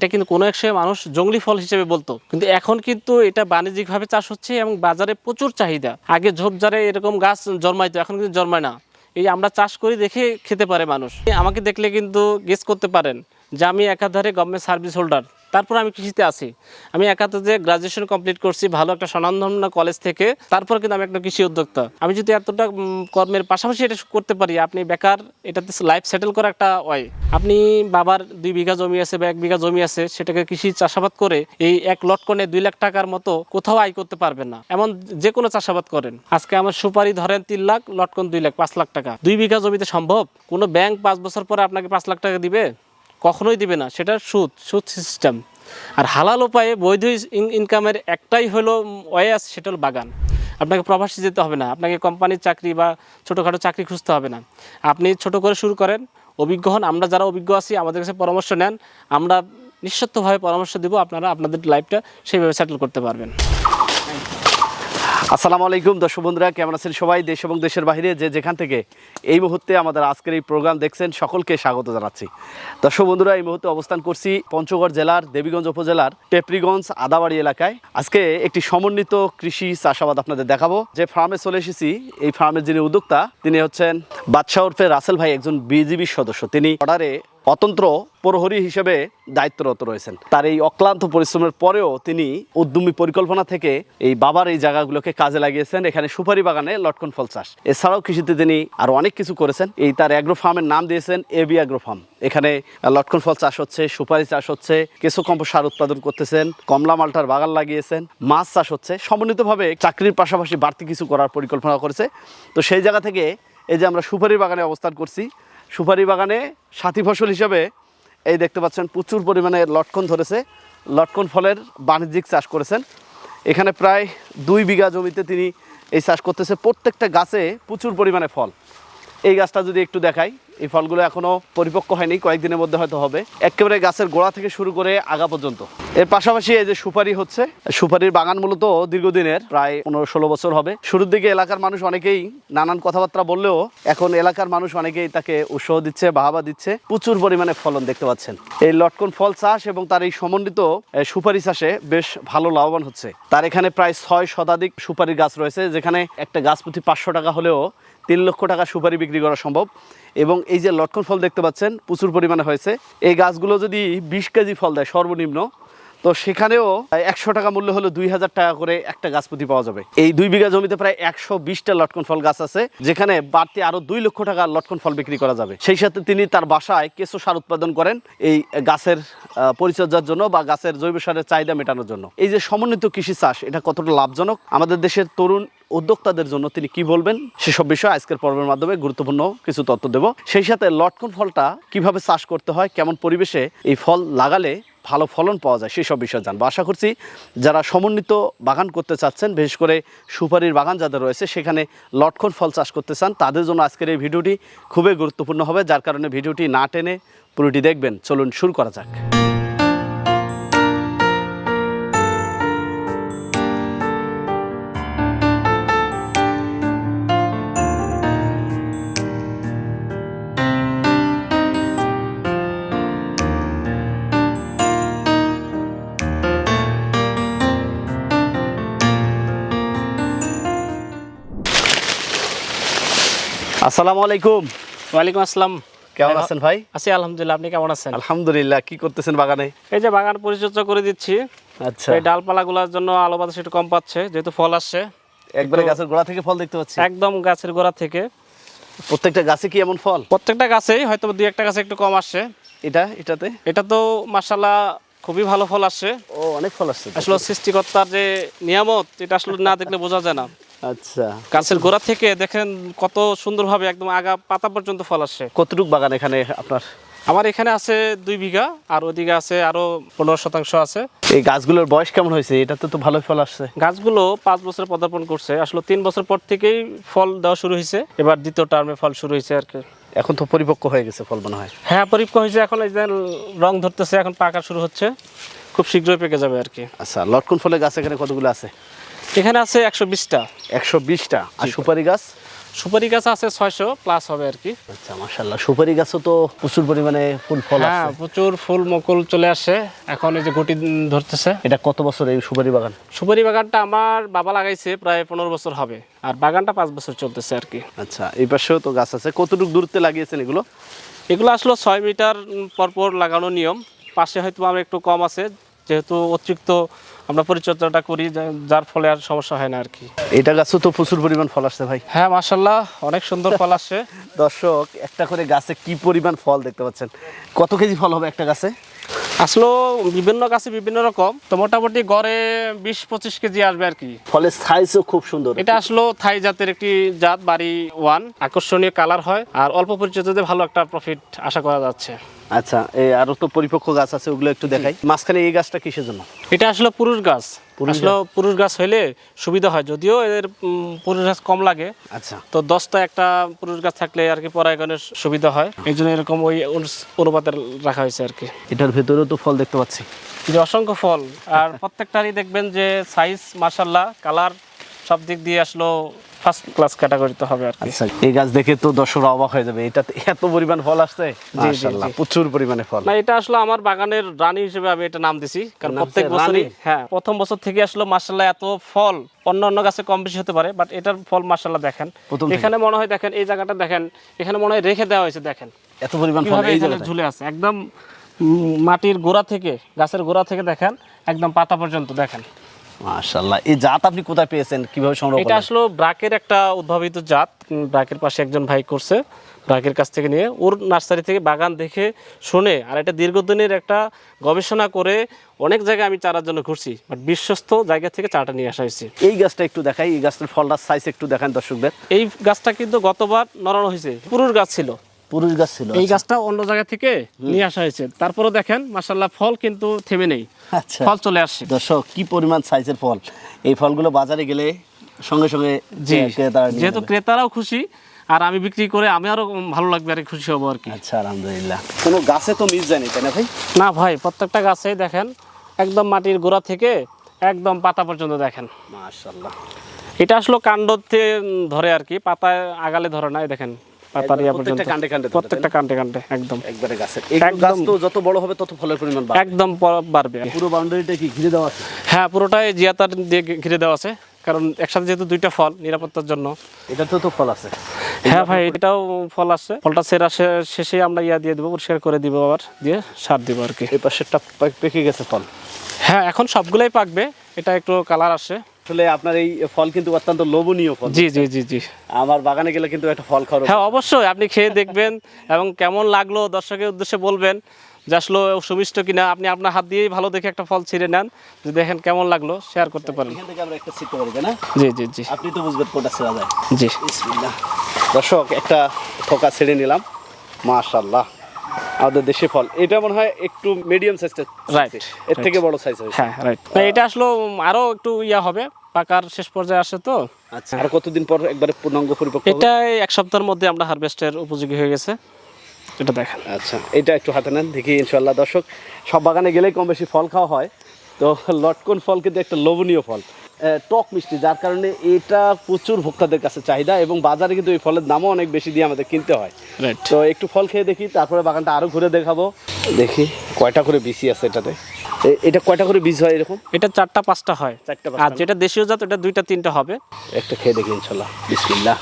এটা কিন্তু কোনো এক সময় মানুষ জঙ্গলি ফল হিসেবে বলতো। কিন্তু এখন কিন্তু এটা বাণিজ্যিকভাবে চাষ হচ্ছে এবং বাজারে প্রচুর চাহিদা। আগে ঝোপঝাড়ে এরকম গাছ জন্মাইতো, এখন কিন্তু জন্মায় না। এই আমরা চাষ করি দেখে খেতে পারে মানুষ। আমাকে দেখলে কিন্তু গেস করতে পারেন যে আমি একাধারে গভর্নমেন্ট সার্ভিস হোল্ডার তারপর আমি কৃষিতে আছি। আমি একাধারে গ্রাজুয়েশন কমপ্লিট করছি, ভালো একটা স্বনামধন্য কলেজ থেকে, তারপর কিন্তু আমি একটা কৃষি উদ্যোক্তা। আমি যদি এতটা কর্মের পাশাপাশি এটা করতে পারি, আপনি বেকার, এটাতে লাইফ সেটেল করা একটা ওয়াই আপনি বাবার দুই বিঘা জমি আছে বা এক বিঘা জমি আছে, সেটাকে কৃষি চাষাবাদ করে এই এক লটকনে দুই লাখ টাকার মতো কোথাও আয় করতে পারবেন না। এমন যে কোনো চাষাবাদ করেন। আজকে আমার সুপারি ধরেন তিন লাখ লটকন দুই লাখ, পাঁচ লাখ টাকা। দুই বিঘা জমিতে সম্ভব? কোনো ব্যাংক পাঁচ বছর পরে আপনাকে পাঁচ লাখ টাকা দিবে? কখনোই দিবে না, সেটা সুদ সুদ সিস্টেম আর হালাল উপায়ে বৈধ ইনকামের একটাই হলো ওয়ে আছে সেটা হলো বাগান। আপনাকে প্রবাসী যেতে হবে না, আপনাকে কোম্পানির চাকরি বা ছোটোখাটো চাকরি খুঁজতে হবে না। আপনি ছোট করে শুরু করেন, অভিজ্ঞ হন, আমরা যারা অভিজ্ঞ আছি, আমাদের কাছে পরামর্শ নেন, আমরা নিঃস্বার্থভাবে পরামর্শ দেবো, আপনারা আপনাদের লাইফটা সেইভাবে সেটেল করতে পারবেন। আসসালামু আলাইকুম, দর্শক বন্ধুরা, কেমন আছেন সবাই? দেশ এবং দেশের বাইরে যে যেখান থেকে এই মুহূর্তে আমাদের আজকের এই প্রোগ্রাম দেখছেন, সকলকে স্বাগত জানাচ্ছি। দর্শক বন্ধুরা, এই মুহূর্তে অবস্থান করছি পঞ্চগড় জেলার, দেবীগঞ্জ উপজেলার, টেপরিগঞ্জ আদাবাড়ি এলাকায়। আজকে একটি সমন্বিত কৃষি চাষাবাদ আপনাদের দেখাবো। যে ফার্মে চলে এসেছি, এই ফার্মের যিনি উদ্যোক্তা, তিনি হচ্ছেন বাদশাহ উর্ফে রাসেল ভাই, একজন বিজিবির সদস্য। তিনি অর্ডারে অতন্ত্র প্রহরী হিসেবে দায়িত্বরত রয়েছেন। তার এই অক্লান্ত পরিশ্রমের পরেও তিনি উদ্যমী পরিকল্পনা থেকে এই বাবার এই জায়গাগুলোকে কাজে লাগিয়েছেন, এখানে সুপারি বাগানে লটকন ফল চাষ। এছাড়াও কৃষিতে তিনি আরও অনেক কিছু করেছেন। এই তার অ্যাগ্রো ফার্মের নাম দিয়েছেন এবি অ্যাগ্রো ফার্ম এখানে লটকন ফল চাষ হচ্ছে, সুপারি চাষ হচ্ছে, কেঁচো কম্প সার উৎপাদন করতেছেন, কমলা মালটার বাগান লাগিয়েছেন, মাছ চাষ হচ্ছে, সমন্বিতভাবে চাকরির পাশাপাশি বাড়তি কিছু করার পরিকল্পনা করেছে। তো সেই জায়গা থেকে এই যে আমরা সুপারি বাগানে অবস্থান করছি সুপারি বাগানে সাথী ফসল হিসাবে এই দেখতে পাচ্ছেন, প্রচুর পরিমাণে লটকন ধরেছে। লটকন ফলের বাণিজ্যিক চাষ করেছেন। এখানে প্রায় দুই বিঘা জমিতে তিনি এই চাষ করতেছে। প্রত্যেকটা গাছে প্রচুর পরিমাণে ফল। এই গাছটা যদি একটু দেখাই এই ফলগুলো এখনও পরিপক্ক হয়নি, কয়েকদিনের মধ্যে হয়তো হবে। একেবারে গাছের গোড়া থেকে শুরু করে আগা পর্যন্ত। এর পাশাপাশি এই যে সুপারি হচ্ছে, সুপারির বাগান মূলত দীর্ঘদিনের, প্রায় পনেরো ষোলো বছর হবে। শুরুর দিকে এলাকার মানুষ অনেকেই নানান কথাবার্তা বললেও এখন এলাকার মানুষ অনেকেই তাকে উৎসাহ দিচ্ছে, বাহাবা দিচ্ছে, প্রচুর পরিমাণে ফলন দেখতে পাচ্ছেন। এই লটকন ফল চাষ এবং তার এই সমন্বিত সুপারি চাষে বেশ ভালো লাভবান হচ্ছে। তার এখানে প্রায় ছয় শতাধিক সুপারির গাছ রয়েছে, যেখানে একটা গাছ প্রতি পাঁচশো টাকা হলেও তিন লক্ষ টাকা সুপারি বিক্রি করা সম্ভব। এবং এই যে লটকন ফল দেখতে পাচ্ছেন, প্রচুর পরিমাণে হয়েছে। এই গাছগুলো যদি বিশ কেজি ফল দেয়, সর্বনিম্ন তো সেখানেও একশো টাকা মূল্য হলো দুই হাজার টাকা করে একটা গাছ প্রতি পাওয়া যাবে। এই দুই বিঘা জমিতে প্রায় একশো বিশটা লটকন ফল গাছ আছে, যেখানে বাড়তি আরও দুই লক্ষ টাকা লটকন ফল বিক্রি করা যাবে। সেই সাথে তিনি তার বাসায় কেঁচো সার উৎপাদন করেন এই গাছের পরিচর্যার জন্য বা গাছের জৈব সারের চাহিদা মেটানোর জন্য। এই যে সমন্বিত কৃষি চাষ, এটা কতটা লাভজনক? আমাদের দেশের তরুণ উদ্যোক্তাদের জন্য তিনি কি বলবেন? সেসব বিষয়ে আজকের পর্বের মাধ্যমে গুরুত্বপূর্ণ কিছু তথ্য দেব। সেই সাথে লটকন ফলটা কীভাবে চাষ করতে হয়, কেমন পরিবেশে এই ফল লাগালে ভালো ফলন পাওয়া যায়, সেসব বিষয়ে জানব। আশা করছি যারা সমন্বিত বাগান করতে চাচ্ছেন, বিশেষ করে সুপারির বাগান যাদের রয়েছে, সেখানে লটকন ফল চাষ করতে চান, তাদের জন্য আজকের এই ভিডিওটি খুবই গুরুত্বপূর্ণ হবে, যার কারণে ভিডিওটি না টেনে পুরোটি দেখবেন। চলুন শুরু করা যাক। আসসালামু আলাইকুম। ওয়ালাইকুম আসসালাম। কেমন আছেন ভাই? আছি আলহামদুলিল্লাহ। আপনি কেমন আছেন? আলহামদুলিল্লাহ কি করতেছেন বাগানে? এই যে বাগান পরিচর্যা করে দিচ্ছি। আচ্ছা। এই ডালপালাগুলোর জন্য আলো বাতাস একটু কম পাচ্ছে যেহেতু ফল আসছে। একবারে গাছের গোড়া থেকে ফল দেখতে পাচ্ছি। একদম গাছের গোড়া থেকে। প্রত্যেকটা গাছে কি এমন ফল? প্রত্যেকটা গাছেই হয়তো দুই একটা গাছে একটু কম আসছে। এটা এটাতে? এটা তো মাসাল্লাহ খুবই ভালো ফল আসছে। ও অনেক ফল আসছে। আসলে সৃষ্টিকর্তার যে নিয়ামত এটা আসলে না দেখলে বোঝা যায় না। আচ্ছা। গাছের গোড়া থেকে দেখেন কত সুন্দরভাবে একদম আগা পাতা পর্যন্ত ফল আসছে। কতটুক বাগান এখানে আপনার? আমার এখানে আছে দুই বিঘা আর ওদিকে আছে আরও পনেরো শতাংশ আছে। এই গাছগুলোর বয়স কেমন হয়েছে? এটাতে তো ভালোই ফল আসছে। গাছগুলো পাঁচ বছর পদার্পণ করছে। আসলে তিন বছর পর থেকেই ফল দেওয়া শুরু হয়েছে। এবার দ্বিতীয় টার্মে ফল শুরু হয়েছে আর কি। এখন তো পরিপক্ক হয়ে গেছে ফল মনে হয়। হ্যাঁ পরিপক্ক হয়েছে। এখন এই যে রং ধরতেছে এখন পাকা শুরু হচ্ছে। খুব শীঘ্রই পেকে যাবে আর কি। আচ্ছা লটকন ফলের গাছ এখানে কতগুলো আছে? এখানে আছে একশো বিশটা। একশো বিশটা। আর সুপারি গাছ? সুপারি গাছ আছে ছয়শো প্লাস হবে আর কি। আচ্ছা মাশাল্লাহ সুপারি গাছও তো প্রচুর পরিমাণে ফুল ফল হ্যাঁ প্রচুর ফুল মকুল চলে আসে এখন এই যে গুটি ধরতেছে। এটা কত বছর এই সুপারি বাগান? সুপারি বাগানটা আমার বাবা লাগাইছে প্রায় পনেরো বছর হবে। আর বাগানটা পাঁচ বছর চলতেছে আর কি। আচ্ছা এই পাশেও তো গাছ আছে। কতটুকু দূরত্বে লাগিয়েছেন এগুলো? এগুলো আসলো ছয় মিটার পরপর লাগানো নিয়ম। পাশে হয়তো আমার একটু কম আছে। যেহেতু অতিরিক্ত আমরা পরিচর্যাটা করি যার ফলে আর সমস্যা হয় না আর কি। এটা গাছও তো প্রচুর পরিমাণ ফল আসছে ভাই। হ্যাঁ মাসাল্লাহ অনেক সুন্দর ফল আসছে। দর্শক একটা করে গাছে কি পরিমাণ ফল দেখতে পাচ্ছেন? কত কেজি ফল হবে একটা গাছে? আসলে বিভিন্ন গাছে বিভিন্ন রকম তো মোটামুটি গড়ে বিশ পঁচিশ কেজি আসবে আর কি। ফলের সাইজও খুব সুন্দর। এটা আসলে থাই জাতের একটি জাত বাড়ি ওয়ান। আকর্ষণীয় কালার হয় আর অল্প পরিচর্যাতে ভালো একটা প্রফিট আশা করা যাচ্ছে। আচ্ছা এই আরও তো পরিপক্ক গাছ আছে ওগুলো একটু দেখাই। মাঝখানে এই গাছটা কিসের জন্য? এটা আসলে পুরুষ গাছ। আসলে পুরুষ গাছ হইলে সুবিধা হয় যদিও এর উম, পুরুষ গাছ কম লাগে। আচ্ছা। তো দশটা একটা পুরুষ গাছ থাকলে আর কি পরাগায়নের সুবিধা হয়। এই জন্য এরকম ওই অনুপাতে রাখা হয়েছে আর কি। এটার ভেতরেও তো ফল দেখতে পাচ্ছি। যে অসংখ্য ফল। আর প্রত্যেকটারই দেখবেন যে সাইজ মার্শাল্লাহ কালার সব দিক দিয়ে আসলো ফার্স্ট ক্লাস ক্যাটাগরিতে হবে আর আচ্ছা এই গাছ দেখে তো দর্শকরা অবাক হয়ে যাবে। এটাতে এত পরিমাণ ফল আসছে? মাশাআল্লাহ। প্রচুর পরিমাণে ফল। না এটা আসলে আমার বাগানের রানী হিসেবে আমি এটা নাম দিছি কারণ প্রত্যেক বছরই হ্যাঁ প্রথম বছর থেকে আসলে মার্শাল্লাহ এত ফল অন্য অন্য গাছে কম বেশি হতে পারে বাট এটার ফল মার্শাল্লাহ দেখেন। এখানে মনে হয় দেখেন এই জায়গাটা দেখেন এখানে মনে হয় রেখে দেওয়া হয়েছে দেখেন। এত পরিমাণ ফল এই এখানে জায়গাটায়? ঝুলে আছে? একদম মাটির গোড়া থেকে গাছের গোড়া থেকে দেখেন একদম পাতা পর্যন্ত দেখেন। মাশাআল্লাহ। এই জাত আপনি কোথায় পেয়েছেন? কীভাবে সংগ্রহ এটা আসলে ব্রাকের একটা উদ্ভাবিত জাত ব্রাকের পাশে একজন ভাই করছে ব্রাকের কাছ থেকে নিয়ে। ওর নার্সারি থেকে বাগান দেখে শুনে আর এটা দীর্ঘদিনের একটা গবেষণা করে অনেক জায়গায় আমি চারার জন্য ঘুরছি বাট বিশ্বস্ত জায়গা থেকে চারাটা নিয়ে আসা হয়েছে। এই গাছটা একটু দেখাই এই গাছটার ফলটার সাইজ একটু দেখান দর্শকদের। এই গাছটা কিন্তু গতবার নড়ানো হয়েছে পুরুষ গাছ ছিল। পুরুষ গাছ ছিল এই গাছটা অন্য জায়গা থেকে নিয়ে আসা হয়েছে। তারপরে দেখেন মাসাল্লাহ ফল কিন্তু থেমে নেই। আচ্ছা। ফল চলে আসছে। দর্শক কি পরিমাণ সাইজের ফল? এই ফলগুলো বাজারে গেলে সঙ্গে সঙ্গে জি যেহেতু ক্রেতারাও খুশি আর আমি বিক্রি করে আমি আরও ভালো লাগবে আর খুশি হব আর কি। আচ্ছা আলহামদুলিল্লাহ। কোনো গাছে তো মিস যায়নি তাই না ভাই? না ভাই প্রত্যেকটা গাছেই দেখেন একদম মাটির গোড়া থেকে একদম পাতা পর্যন্ত দেখেন। মাশাআল্লাহ। এটা আসলে কাণ্ডতে ধরে আর কি পাতায় আগালে ধরে না দেখেন। প্রত্যেকটা পর্যন্ত কাণ্ডে কাণ্ডে ধরে, প্রত্যেকটা কাণ্ডে কাণ্ডে একদম। একবারে গাছের গাছ তো যত বড় হবে তত ফলের পরিমাণ একদম বাড়বে। পুরো বাউন্ডারিটা কি ঘিরে দেওয়া আছে? হ্যাঁ পুরোটাই জিয়াতার দিয়ে ঘিরে দেওয়া আছে। কারণ একসাথে যেহেতু দুইটা ফল নিরাপত্তার জন্য। এটা তো ফল আছে। হ্যাঁ ভাই এটাও ফল ফলটা সেরা শেষে আমরা ইয়া দিয়ে দিব পরিষ্কার করে দিব আবার দিয়ে সার দিব আর কি। এই পাশেরটা পেকে গেছে ফল। হ্যাঁ এখন সবগুলাই পাকবে। এটা একটু কালার আসে। আসলে আপনার এই ফল কিন্তু অত্যন্ত লোভনীয় ফল জি জি জি জি। আমার বাগানে গেলে কিন্তু একটা ফল খাওয়ার হ্যাঁ অবশ্যই আপনি খেয়ে দেখবেন এবং কেমন লাগল দর্শকের উদ্দেশ্যে বলবেন যে আসলে সুমিষ্ট কিনা আপনি আপনার হাত দিয়েই ভালো দেখে একটা ফল ছিঁড়ে নেন যদি দেখেন কেমন লাগল শেয়ার করতে পারেন। এখান থেকে আমরা একটা শিখতে পারি না? জি জি জি। আপনি তো বুঝবেন কোনটা ছেড়া যায়। জি। বিসমিল্লাহ। দর্শক একটা থোকা ছেড়ে নিলাম। মাশাল্লাহ আমাদের দেশি ফল। এটা মনে হয় একটু মিডিয়াম সাইজটা Right, এর থেকে বড় সাইজ হ্যাঁ রাইট এটা আসলে আরও একটু ইয়া হবে পাকার শেষ পর্যায়ে আসে তো। আচ্ছা আর কতদিন পর একবারে পূর্ণাঙ্গ পরিপক্ক এটা এক সপ্তাহের মধ্যে আমরা হারভেস্টের উপযোগী হয়ে গেছে। এটা দেখেন। আচ্ছা এটা একটু হাতে নেন দেখি ইনশাল্লাহ দর্শক সব বাগানে গেলেই কম বেশি ফল খাওয়া হয়। তো লটকন ফল কিন্তু একটা লোভনীয় ফল। টক মিষ্টি যার কারণে এটা প্রচুর ভোক্তাদের কাছে চাহিদা এবং বাজারে কিন্তু এই ফলের দামও অনেক বেশি দিয়ে আমাদের কিনতে হয়। তো একটু ফল খেয়ে দেখি তারপরে বাগানটা আরও ঘুরে দেখাবো। দেখি কয়টা করে বিসি আছে এটাতে? এটা কয়টা করে বীজ হয় এরকম? এটা চারটা পাঁচটা হয়। চারটা আর যেটা দেশীয় জাত এটা দুইটা তিনটা হবে। একটা খেয়ে দেখি ইনশাল্লাহ। বিসমিল্লাহ।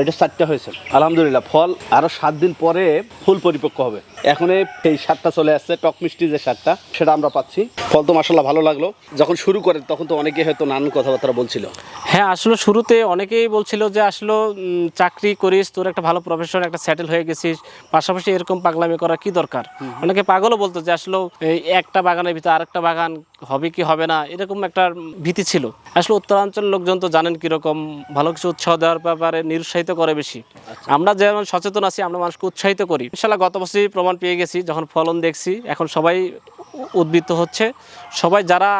এটা চারটা হয়েছে। আলহামদুলিল্লাহ ফল আরও সাত দিন পরে ফুল পরিপক্ক হবে। এখন এই সারটা চলে আসছে টক মিষ্টি যে সারটা সেটা আমরা পাচ্ছি। ফল তো মাসাল্লাহ ভালো লাগল। যখন শুরু করে তখন তো অনেকে হয়তো নানান কথাবার্তা বলছিল। হ্যাঁ আসলে শুরুতে অনেকেই বলছিল যে আসলে চাকরি করিস তোর একটা ভালো প্রফেশন একটা সেটেল হয়ে গেছিস। পাশাপাশি এরকম পাগলামি করা কি দরকার? অনেকে পাগলও বলতো যে আসলে এই একটা বাগানের ভিতরে আরেকটা বাগান হবে কি হবে না এরকম একটা ভীতি ছিল। আসলে উত্তরাঞ্চলের লোকজন তো জানেন কীরকম ভালো কিছু উৎসাহ দেওয়ার ব্যাপারে নিরুৎসাহিত করে বেশি। আমরা যেমন সচেতন আছি আমরা মানুষকে উৎসাহিত করি। ইনশাল্লাহ গত বছরই প্রমাণ পেয়ে গেছি যখন ফলন দেখছি এখন সবাই উদ্বৃত্ত হচ্ছে। সবাই যারা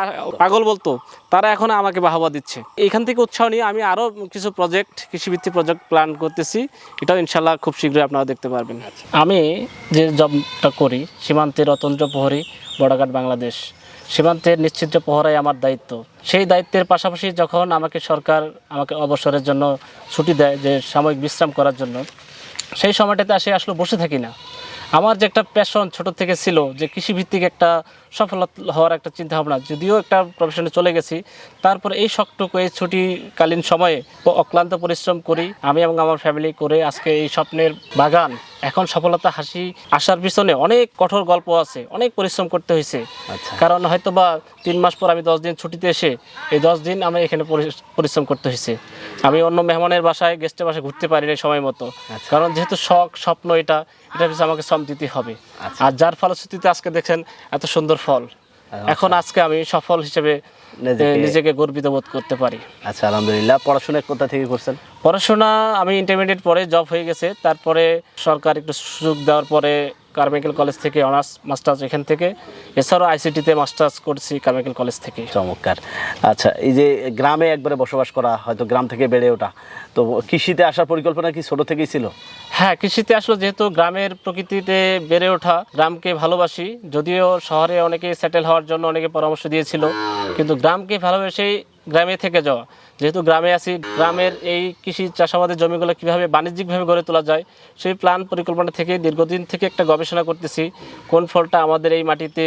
পাগল বলতো তারা এখন আমাকে বাহবা দিচ্ছে। এখান থেকে উৎসাহ নিয়ে আমি আরও কিছু প্রজেক্ট কৃষিভিত্তিক প্রজেক্ট প্ল্যান করতেছি। এটাও ইনশাল্লাহ খুব শীঘ্রই আপনারা দেখতে পারবেন। আমি যে জবটা করি সীমান্তের অতন্ত্র প্রহরী বড়ঘাট বাংলাদেশ। সীমান্তের নিশ্চিত প্রহরাই আমার দায়িত্ব। সেই দায়িত্বের পাশাপাশি যখন আমাকে সরকার আমাকে অবসরের জন্য ছুটি দেয় যে সাময়িক বিশ্রাম করার জন্য, সেই সময়টাতে আসে আসলে বসে থাকি না। আমার যে একটা প্যাশন ছোট থেকে ছিল যে কৃষিভিত্তিক একটা সফলতা হওয়ার একটা চিন্তা ভাবনা যদিও একটা প্রফেশনে চলে গেছি তারপরে এই শখটুকু এই ছুটিকালীন সময়ে অক্লান্ত পরিশ্রম করি আমি এবং আমার ফ্যামিলি করে আজকে এই স্বপ্নের বাগান। এখন সফলতা হাসি আসার পিছনে অনেক কঠোর গল্প আছে অনেক পরিশ্রম করতে হয়েছে। আচ্ছা। কারণ হয়তো বা তিন মাস পর আমি দশ দিন ছুটিতে এসে এই দশ দিন আমি এখানে পরিশ্রম করতে হয়েছে। আমি অন্য মেহমানের বাসায় গেস্টের বাসায় ঘুরতে পারি না সময় মতো। আচ্ছা। কারণ যেহেতু শখ স্বপ্ন এটা এটা পিছনে আমাকে শ্রম দিতে হবে। আচ্ছা। আর যার ফলশ্রুতিতে আজকে দেখেন এত সুন্দর ফল এখন আজকে আমি সফল হিসেবে নিজেকে- নিজেকে গর্বিত বোধ করতে পারি। আচ্ছা আলহামদুলিল্লাহ। পড়াশোনা কোথা থেকে করছেন? পড়াশোনা আমি ইন্টারমিডিয়েট পরে জব হয়ে গেছে। তারপরে সরকার একটু সুযোগ দেওয়ার পরে কারমেকেল কলেজ থেকে অনার্স মাস্টার্স এখান থেকে এছাড়াও আইসিটিতে মাস্টার্স করছি কারমেকেল কলেজ থেকে। চমৎকার। আচ্ছা এই যে গ্রামে একবারে বসবাস করা হয়তো গ্রাম থেকে বেড়ে ওঠা তো কৃষিতে আসার পরিকল্পনা কি ছোটো থেকেই ছিল? হ্যাঁ কৃষিতে আসলে যেহেতু গ্রামের প্রকৃতিতে বেড়ে ওঠা গ্রামকে ভালোবাসি যদিও শহরে অনেকে সেটেল হওয়ার জন্য অনেকে পরামর্শ দিয়েছিল কিন্তু গ্রামকে ভালোবেসেই গ্রামে থেকে যাওয়া। যেহেতু গ্রামে আছি, গ্রামের এই কৃষি চাষাবাদের জমিগুলো কীভাবে বাণিজ্যিকভাবে গড়ে তোলা যায়, সেই প্ল্যান পরিকল্পনা থেকে দীর্ঘদিন থেকে একটা গবেষণা করতেছি, কোন ফলটা আমাদের এই মাটিতে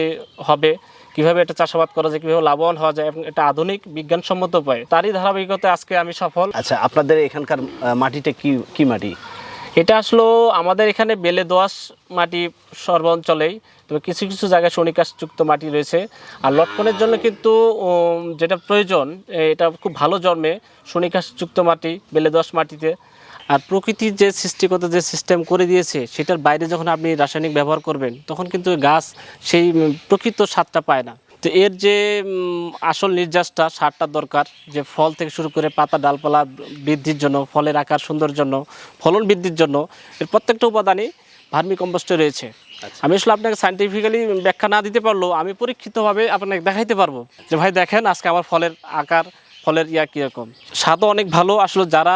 হবে, কীভাবে এটা চাষাবাদ করা যায়, কীভাবে লাভবান হওয়া যায়, এবং এটা আধুনিক বিজ্ঞানসম্মত উপায়। তারই ধারাবাহিকতায় আজকে আমি সফল। আচ্ছা আপনাদের এখানকার মাটিটা কি কি মাটি? এটা আসলো আমাদের এখানে বেলে দোআঁশ মাটি সর্বাঞ্চলেই। তবে কিছু কিছু জায়গায় শনিকাশযুক্ত মাটি রয়েছে। আর লটকনের জন্য কিন্তু যেটা প্রয়োজন এটা খুব ভালো জন্মে শনিকাশযুক্ত মাটি বেলে দোআঁশ মাটিতে। আর প্রকৃতির যে সৃষ্টিগত যে সিস্টেম করে দিয়েছে, সেটার বাইরে যখন আপনি রাসায়নিক ব্যবহার করবেন, তখন কিন্তু গাছ সেই প্রকৃত স্বাদটা পায় না। তো এর যে আসল নির্যাসটা সারটা দরকার যে ফল থেকে শুরু করে পাতা ডালপালা বৃদ্ধির জন্য ফলের আকার সুন্দর জন্য ফলন বৃদ্ধির জন্য এর প্রত্যেকটা উপাদানই ভার্মি কম্পোস্টে রয়েছে। আমি আসলে আপনাকে সাইন্টিফিক্যালি ব্যাখ্যা না দিতে পারলেও আমি পরীক্ষিতভাবে আপনাকে দেখাইতে পারব। যে ভাই দেখেন আজকে আমার ফলের আকার ফলের ইয়া কীরকম? স্বাদও অনেক ভালো। আসলে যারা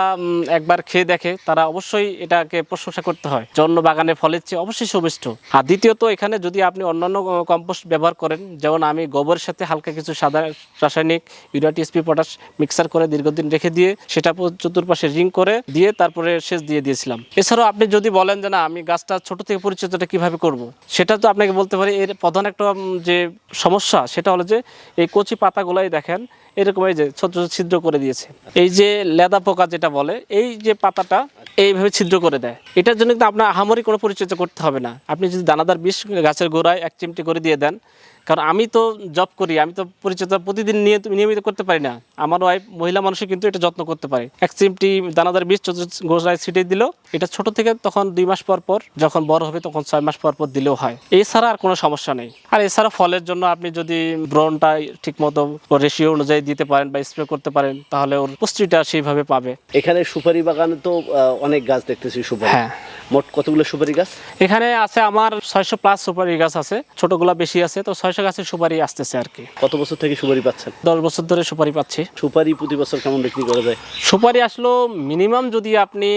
একবার খেয়ে দেখে, তারা অবশ্যই এটাকে প্রশংসা করতে হয়। জন্য বাগানে ফলের চেয়ে অবশ্যই সুমিষ্ট আর দ্বিতীয়ত, এখানে যদি আপনি অন্যান্য কম্পোস্ট ব্যবহার করেন, যেমন আমি গোবরের সাথে হালকা কিছু সাদা রাসায়নিক ইউরিয়া টিএসপি পটাশ মিক্সার করে দীর্ঘদিন রেখে দিয়ে, সেটা চতুর্পাশে রিং করে দিয়ে তারপরে শেষ দিয়ে দিয়েছিলাম। এছাড়াও আপনি যদি বলেন যে, না, আমি গাছটা ছোট থেকে পরিচর্যাটা কীভাবে করব। সেটা তো আপনাকে বলতে পারি, এর প্রধান একটা যে সমস্যা, সেটা হলো যে, এই কচি পাতাগুলাই দেখেন এরকম এই যে ছোট ছোট ছিদ্র করে দিয়েছে। এই যে লেদা পোকা যেটা বলে, এই যে পাতাটা এইভাবে ছিদ্র করে দেয়। এটার জন্য কিন্তু আপনার আহামরি কোনো পরিচর্যা করতে হবে না। আপনি যদি দানাদার বিষ গাছের গোড়ায় এক চিমটি করে দিয়ে দেন, কারণ আমি তো জব করি, আমি তো পরিচর্যা প্রতিদিন নিয়ে নিয়মিত করতে পারি না। আমার ওয়াইফ মহিলা মানুষই কিন্তু এটা যত্ন করতে পারে। এক চিমটি দানাদার ছোট ছোট গোড়ায় ছিটিয়ে দিল এটা ছোট থেকে তখন দুই মাস পর পর যখন বড় হবে তখন ছয় মাস পর পর দিলেও হয়। এছাড়া আর কোনো সমস্যা নেই। আর এছাড়া ফলের জন্য আপনি যদি ব্রনটা ঠিক মতো রেশিও অনুযায়ী দিতে পারেন বা স্প্রে করতে পারেন তাহলে ওর পুষ্টিটা সেইভাবে পাবে। এখানে সুপারি বাগানে তো অনেক গাছ দেখতেছি সুপারি। হ্যাঁ। মোট কতগুলো সুপারি গাছ? এখানে আছে আমার ছয়শো প্লাস সুপারি গাছ আছে। ছোটগুলা বেশি আছে তো ছয়শো গাছের সুপারি আসতেছে আর কি। কত বছর থেকে সুপারি পাচ্ছেন? দশ বছর ধরে সুপারি পাচ্ছি। সুপারি প্রতি বছর কেমন বিক্রি করা যায়? সুপারি আসলো মিনিমাম যদি আপনি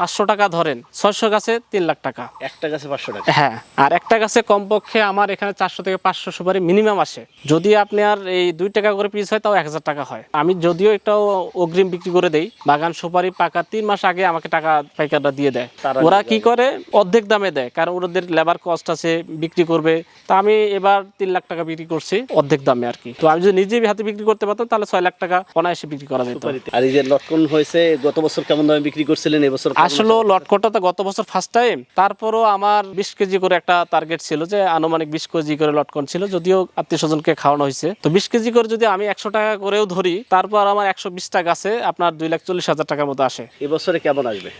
পাঁচশো টাকা ধরেন ছয়শো গাছে তিন লাখ টাকা। একটা গাছে পাঁচশো টাকা? হ্যাঁ আর একটা গাছে কমপক্ষে আমার এখানে চারশো থেকে পাঁচশো সুপারি মিনিমাম আসে। যদি আপনি আর এই দুই টাকা করে পিস হয় তাও এক হাজার টাকা হয়। আমি যদিও একটাও অগ্রিম বিক্রি করে দেই বাগান সুপারি পাকা তিন মাস আগে আমাকে টাকা পাইকাররা দিয়ে দেয়। ওরা কি করে? অর্ধেক দামে দেয় কারণ ওদের লেবার কস্ট আছে বিক্রি করবে। তা আমি এবার তিন লাখ টাকা বিক্রি করছি অর্ধেক দামে আর কি। তো আমি যদি নিজে হাতে বিক্রি করতে পারতাম তাহলে ছয় লাখ টাকা অনায়াসে বিক্রি করা যেত। আর এই যে লটকন হয়েছে গত বছর কেমন দামে বিক্রি করছিলেন এবছর আসলে লটকটা তো গত বছর ফার্স্ট টাইম তারপরও আমার বিশ কেজি করে একটা টার্গেট ছিল যে আনুমানিক বিশ কেজি করে লটকন ছিল যদিও আত্মীয় স্বজনকে খাওয়ানো হয়েছে। তো বিশ কেজি করে যদি আমি একশো টাকা করেও ধরি তারপর আমার একশো বিশ টাকা আছে আপনার দুই লাখ চল্লিশ হাজার টাকার মতো আসে। এবছরে কেমন আসবে?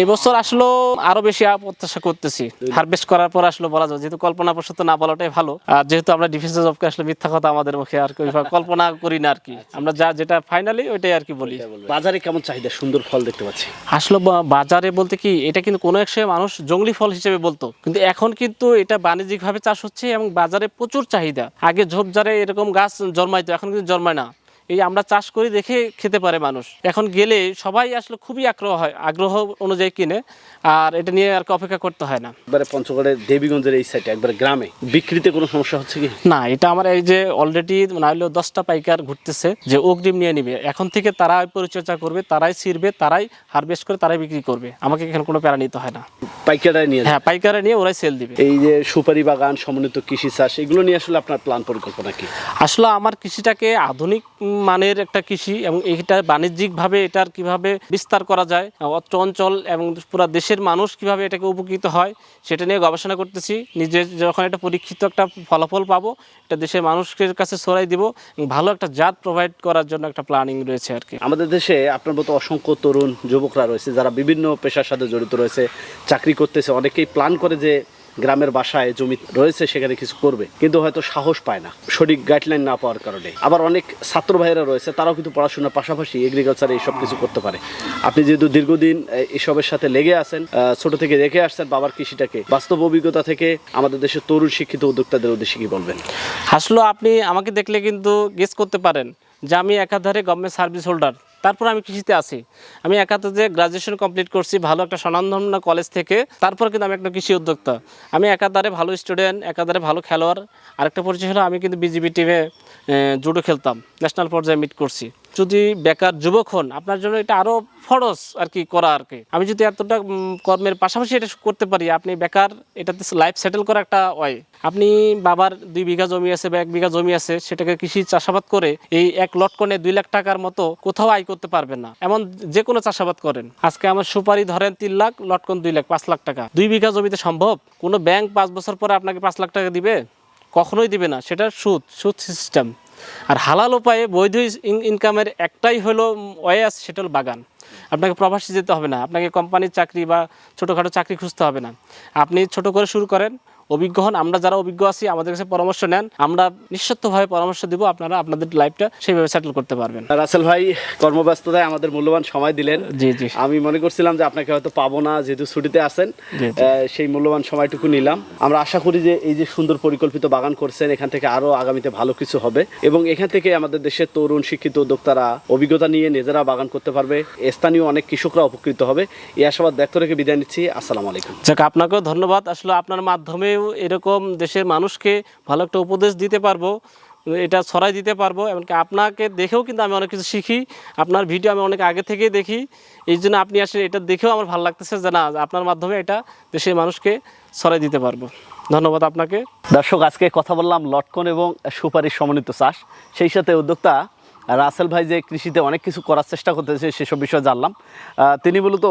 এই বছর আসলে আরও বেশি প্রত্যাশা করতেছি। হারভেস্ট করার পর আসলে বলা যায় যেহেতু কল্পনা প্রসূত না বলাটাই ভালো আর যেহেতু আমরা ডিফেন্সে জবকে আসলে মিথ্যা কথা আমাদের মুখে আর কি কল্পনা করি না আর কি। আমরা যা যেটা ফাইনালি ওইটাই আর কি বলি। বাজারে কেমন চাহিদা? সুন্দর ফল দেখতে পাচ্ছি। আসলে বাজারে বলতে কি, এটা কিন্তু কোনো এক সময় মানুষ জঙ্গলি ফল হিসেবে বলতো। কিন্তু এখন কিন্তু এটা বাণিজ্যিকভাবে চাষ হচ্ছে এবং বাজারে প্রচুর চাহিদা। আগে ঝোপঝাড়ে এরকম গাছ জন্মাইতো, এখন কিন্তু জন্মায় না। এই আমরা চাষ করি দেখে খেতে পারে মানুষ। এখন গেলে সবাই আসলে খুবই আগ্রহ হয় আগ্রহ অনুযায়ী কিনে আর এটা নিয়ে আর অপেক্ষা করতে হয় না। একবারে পঞ্চগড়ের দেবীগঞ্জের এই সাইডে একবারে গ্রামে বিক্রিতে কোনো সমস্যা হচ্ছে কি? না এটা আমার এই যে অলরেডি না হলেও দশটা পাইকার ঘুরতেছে যে অগ্রিম নিয়ে নিবে। এখন থেকে তারা পরিচর্যা করবে তারাই ছিড়বে তারাই হারভেস্ট করে তারাই বিক্রি করবে। আমাকে এখানে কোনো প্যারা নিতে হয় না। পাইকারায় নিয়ে হ্যাঁ পাইকারে নিয়ে ওরাই সেল দিবে। এই যে সুপারি বাগান সমন্বিত কৃষি চাষ এগুলো নিয়ে আসলে আপনার প্ল্যান পরিকল্পনা কি? আসলে আমার কৃষিটাকে আধুনিক মানের একটা কৃষি এবং এটা বাণিজ্যিকভাবে এটার কীভাবে বিস্তার করা যায়, অত্র অঞ্চল এবং পুরো দেশের মানুষ কীভাবে এটাকে উপকৃত হয়, সেটা নিয়ে গবেষণা করতেছি। নিজে যখন একটা পরীক্ষিত একটা ফলাফল পাবো, এটা দেশের মানুষের কাছে ছড়াই দিব ভালো একটা জাত প্রোভাইড করার জন্য একটা প্ল্যানিং রয়েছে আর কি। আমাদের দেশে আপনার মতো অসংখ্য তরুণ, যুবকরা রয়েছে, যারা বিভিন্ন পেশার সাথে জড়িত রয়েছে, চাকরি করতেছে, অনেকেই প্ল্যান করে যে গ্রামের বাসায় জমি রয়েছে, সেখানে কিছু করবে। কিন্তু হয়তো সাহস পায় না, সঠিক গাইডলাইন না পাওয়ার কারণে। আবার অনেক ছাত্র ভাইয়েরা রয়েছে, তারাও কিন্তু পড়াশোনার পাশাপাশি এগ্রিকালচারে এইসব কিছু করতে পারে। আপনি যেহেতু দীর্ঘদিন এসবের সাথে লেগে আছেন ছোট থেকে দেখে আসছেন বাবার কৃষিটাকে, বাস্তব অভিজ্ঞতা থেকে আমাদের দেশের তরুণ শিক্ষিত উদ্যোক্তাদের উদ্দেশ্যে কি বলবেন? আসলে আপনি আমাকে দেখলে কিন্তু গেস করতে পারেন যে আমি একাধারে গভর্নমেন্ট সার্ভিস হোল্ডার তারপর আমি কৃষিতে আছি। আমি একাতে যে গ্রাজুয়েশন কমপ্লিট করছি, ভালো একটা স্বনামধন্য কলেজ থেকে, তারপর কিন্তু আমি একটা কৃষি উদ্যোক্তা। আমি একাধারে ভালো স্টুডেন্ট একাধারে ভালো খেলোয়াড়। আরেকটা পরিচয় হলো, আমি কিন্তু বিজিবি টিমে জুডো খেলতাম ন্যাশনাল পর্যায়ে মিট করছি। যদি বেকার যুবক হন, আপনার জন্য এটা আরও ফরজ আর কি করা আর কি। আমি যদি এতটা কর্মের পাশাপাশি এটা করতে পারি, আপনি বেকার, এটাতে লাইফ সেটেল করা একটা ওয়াই আপনি বাবার দুই বিঘা জমি আছে বা এক বিঘা জমি আছে, সেটাকে কৃষি চাষাবাদ করে এই এক লটকনে দুই লাখ টাকার মতো কোথাও আয় করতে পারবেন না। এমন যে কোনো চাষাবাদ করেন। আজকে আমার সুপারি ধরেন তিন লাখ, লটকন দুই লাখ, পাঁচ লাখ টাকা। দুই বিঘা জমিতে সম্ভব? কোনো ব্যাংক পাঁচ বছর পরে আপনাকে পাঁচ লাখ টাকা দিবে? কখনোই দিবে না। সেটা সুদ সুদ সিস্টেম আর হালাল উপায়ে বৈধ ইনকামের একটাই হলো ওয়ে আছে সেটা হলো বাগান। আপনাকে প্রবাসী যেতে হবে না। আপনাকে কোম্পানির চাকরি বা ছোটোখাটো চাকরি খুঁজতে হবে না। আপনি ছোট করে শুরু করেন অভিজ্ঞ হন আমরা যারা অভিজ্ঞ আছি আমাদের কাছে পরামর্শ নেন। আমরা নিঃস্বার্থভাবে পরামর্শ দিব আপনারা আপনাদের লাইফটা সেইভাবে সেটেল করতে পারবেন। রাসেল ভাই কর্মব্যস্ততায় আমাদের মূল্যবান সময় দিলেন। জি জি। আমি মনে করছিলাম যে আপনাকে হয়তো পাবো না যেহেতু ছুটিতে আছেন। সেই মূল্যবান সময়টুকু নিলাম। আমরা আশা করি যে এই যে সুন্দর পরিকল্পিত বাগান করছেন এখান থেকে আরও আগামীতে ভালো কিছু হবে। এবং এখান থেকে আমাদের দেশের তরুণ শিক্ষিত উদ্যোক্তারা অভিজ্ঞতা নিয়ে নিজেরা বাগান করতে পারবে। স্থানীয় অনেক কৃষকরা উপকৃত হবে। এই আশাবাদ ব্যক্ত রেখে বিদায় নিচ্ছি। আসসালামু আলাইকুম। যাক আপনাকেও ধন্যবাদ। আসলে আপনার মাধ্যমেও এরকম দেশের মানুষকে ভালো একটা উপদেশ দিতে পারব, এটা ছড়াই দিতে পারব, এমনকি আপনাকে দেখেও কিন্তু আমি অনেক কিছু শিখি। আপনার ভিডিও আমি অনেক আগে থেকেই দেখি। এই জন্য আপনি আসলে এটা দেখেও আমার ভালো লাগতেছে যে না, আপনার মাধ্যমে এটা দেশের মানুষকে ছড়াই দিতে পারব। ধন্যবাদ আপনাকে। দর্শক, আজকে কথা বললাম লটকন এবং সুপারির সমন্বিত চাষ। সেই সাথে উদ্যোক্তা রাসেল ভাই যে কৃষিতে অনেক কিছু করার চেষ্টা করতেছে, সেসব বিষয়ে জানলাম। তিনি মূলত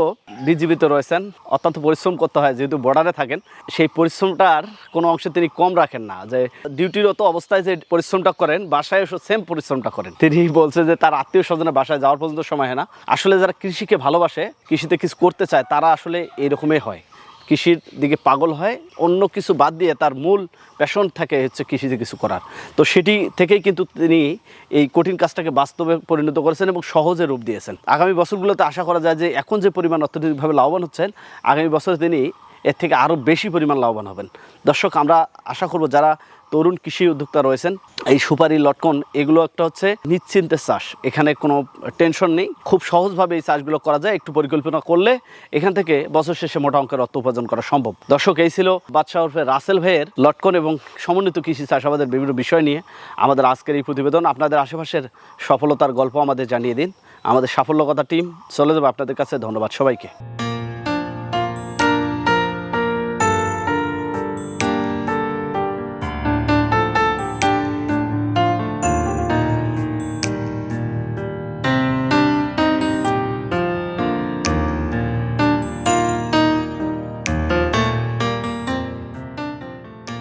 বিজীবিত রয়েছেন, অত্যন্ত পরিশ্রম করতে হয়, যেহেতু বর্ডারে থাকেন, সেই পরিশ্রমটার কোনো অংশে তিনি কম রাখেন না। যে ডিউটিরত অবস্থায় যে পরিশ্রমটা করেন বাসায় এসে সেম পরিশ্রমটা করেন। তিনি বলছে যে, তার আত্মীয় স্বজনের বাসায় যাওয়ার পর্যন্ত সময় হয় না। আসলে যারা কৃষিকে ভালোবাসে, কৃষিতে কিছু করতে চায়, তারা আসলে এরকমই হয়। কৃষির দিকে পাগল হয়, অন্য কিছু বাদ দিয়ে তার মূল প্যাশন থাকে হচ্ছে কৃষিতে কিছু করার। তো সেটি থেকেই কিন্তু তিনি এই কঠিন কাজটাকে বাস্তবে পরিণত করেছেন এবং সহজে রূপ দিয়েছেন। আগামী বছরগুলোতে আশা করা যায় যে এখন যে পরিমাণ অর্থনৈতিকভাবে লাভবান হচ্ছেন, আগামী বছরে তিনি এর থেকে আরও বেশি পরিমাণ লাভবান হবেন। দর্শক, আমরা আশা করব যারা তরুণ কৃষি উদ্যোক্তা রয়েছেন। এই সুপারি, লটকন, এগুলো একটা হচ্ছে নিশ্চিন্তের চাষ। এখানে কোনো টেনশন নেই। খুব সহজভাবে এই চাষগুলো করা যায়। একটু পরিকল্পনা করলে এখান থেকে বছর শেষে মোটা অঙ্কের অর্থ উপার্জন করা সম্ভব। দর্শক, এই ছিল বাদশাহ ওরফে রাসেল ভাইয়ের লটকন এবং সমন্বিত কৃষি চাষাবাদের বিভিন্ন বিষয় নিয়ে আমাদের আজকের এই প্রতিবেদন। আপনাদের আশেপাশের সফলতার গল্প আমাদের জানিয়ে দিন। আমাদের সাফল্য কথা টিম চলে যাবে। আপনাদের কাছে ধন্যবাদ সবাইকে।